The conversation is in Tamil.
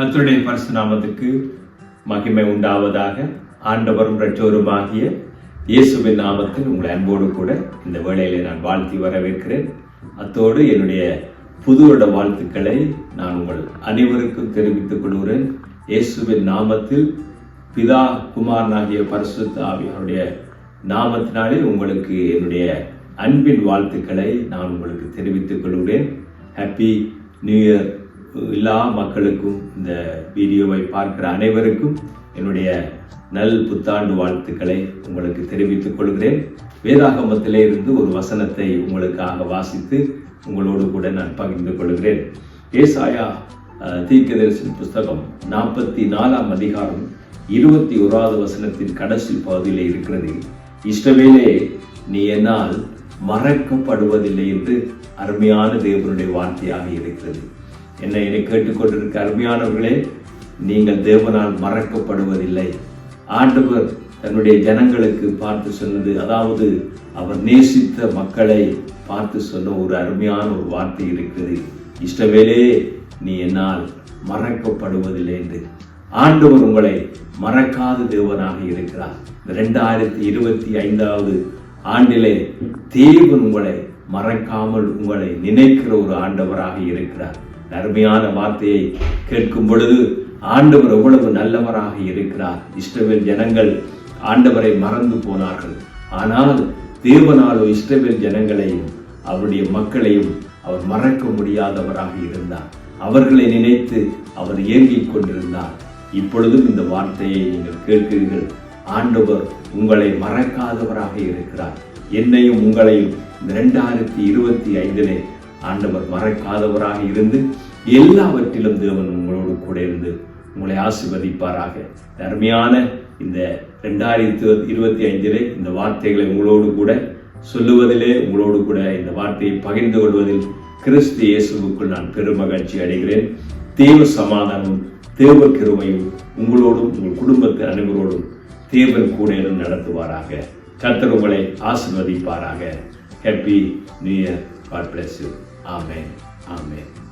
கத்தருடைய பரிசு நாமத்துக்கு மகிமை உண்டாவதாக ஆண்டவரும் பிரச்சோருமாகிய இயேசுவின் நாமத்தில் உங்களை அன்போடு கூட இந்த வேளையிலே நான் வாழ்த்தி வரவேற்கிறேன். அத்தோடு என்னுடைய புது வருட வாழ்த்துக்களை நான் உங்கள் அனைவருக்கும் தெரிவித்துக் கொள்கிறேன். இயேசுவின் நாமத்தில் பிதா குமாரனாகிய பரிசுத்த ஆவியாருடைய நாமத்தினாலே உங்களுக்கு என்னுடைய அன்பின் வாழ்த்துக்களை நான் உங்களுக்கு தெரிவித்துக் கொள்கிறேன். ஹாப்பி நியூ இயர் எல்லா மக்களுக்கும் இந்த வீடியோவை பார்க்கிற அனைவருக்கும் என்னுடைய நல் புத்தாண்டு வாழ்த்துக்களை உங்களுக்கு தெரிவித்துக் கொள்கிறேன். வேதாகமத்திலே இருந்து ஒரு வசனத்தை உங்களுக்காக வாசித்து உங்களோடு கூட நான் பகிர்ந்து கொள்கிறேன். ஏசாயா அஹ், தீர்க்கதரிசன புஸ்தகம் நாற்பத்தி நாலாம் அதிகாரம் இருபத்தி ஓராவது வசனத்தின் கடைசி பகுதியில் இருக்கிறது. இஷ்டவேலே நீ என்னால் மறக்கப்படுவதில்லை என்று அருமையான தேவனுடைய வார்த்தையாக இருக்கிறது. என்னை என்னை கேட்டுக்கொண்டிருக்க அருமையானவர்களே நீங்கள் தேவனால் மறக்கப்படுவதில்லை. ஆண்டவர் தன்னுடைய ஜனங்களுக்கு பார்த்து சொன்னது அதாவது அவர் நேசித்த மக்களை பார்த்து சொன்ன ஒரு அருமையான ஒரு வார்த்தை இருக்கிறது. இஷ்டவேலே நீ என்னால் மறக்கப்படுவதில்லை என்று. ஆண்டவர் உங்களை மறக்காத தேவனாக இருக்கிறார். ரெண்டாயிரத்தி இருபத்தி ஐந்தாவது ஆண்டிலே தேவன் உங்களை மறக்காமல் உங்களை நினைக்கிற ஒரு ஆண்டவராக இருக்கிறார். அருமையான வார்த்தையை கேட்கும் பொழுது ஆண்டவர் எவ்வளவு நல்லவராக இருக்கிறார். இஸ்ரவேல் ஜனங்கள் ஆண்டவரை மறந்து போனார்கள். ஆனால் தேவனாலோ இஸ்ரவேல் ஜனங்களையும் அவருடைய மக்களையும் அவர் மறக்க முடியாதவராக இருந்தார். அவர்களை நினைத்து அவர் ஏங்கிக் கொண்டிருந்தார். இப்பொழுதும் இந்த வார்த்தையை நீங்கள் கேட்கிறீர்கள். ஆண்டவர் உங்களை மறக்காதவராக இருக்கிறார். என்னையும் உங்களையும் இந்த ரெண்டாயிரத்தி இருபத்தி ஐந்திலே ஆண்டவர் மறைக்காதவராக இருந்து எல்லாவற்றிலும் தேவன் உங்களோடு கூட இருந்து உங்களை ஆசிர்வதிப்பாராக. இந்த அருமையான இந்த ரெண்டாயிரத்தி இருபத்தி ஐந்திலே இந்த வார்த்தைகளை உங்களோடு கூட சொல்லுவதிலே உங்களோடு கூட இந்த வார்த்தையை பகிர்ந்து கொள்வதில் கிறிஸ்து இயேசுவுக்குள் நான் பெருமகிழ்ச்சி அடைகிறேன். தேவ சமாதானமும் தேவ கிருமையும் உங்களோடும் உங்கள் குடும்பத்து அனைவரோடும் தேவன் கூட இருந்து நடத்துவாராக. கத்தர் உங்களை ஆசிர்வதிப்பாராக. Happy new year God bless you 아멘. 아멘.